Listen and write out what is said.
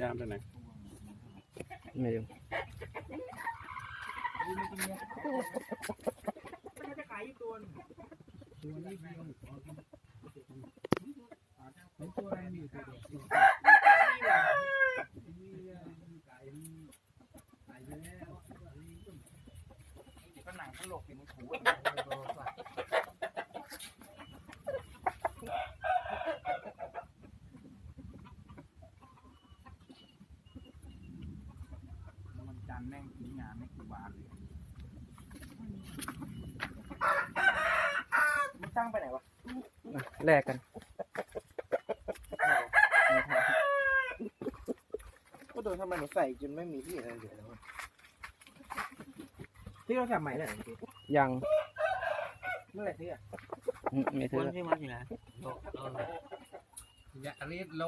ย่ามไปไหนไม่รู้ก็หนังตลกอย่างมันถูมัน จันแม่งทิ้งงานไม่กี่วันเลยมันตั้งไปไหนวะอะแลกกันก็โดนทำไมหนูใส่จนไม่มีที่อะไรเหลือแล้วที่เราจับใหม่เนี่ยยังเมื่อไหร่ที่อะอืมไม่ซื้อที่มันอยู่ไหนอย่ารีบโล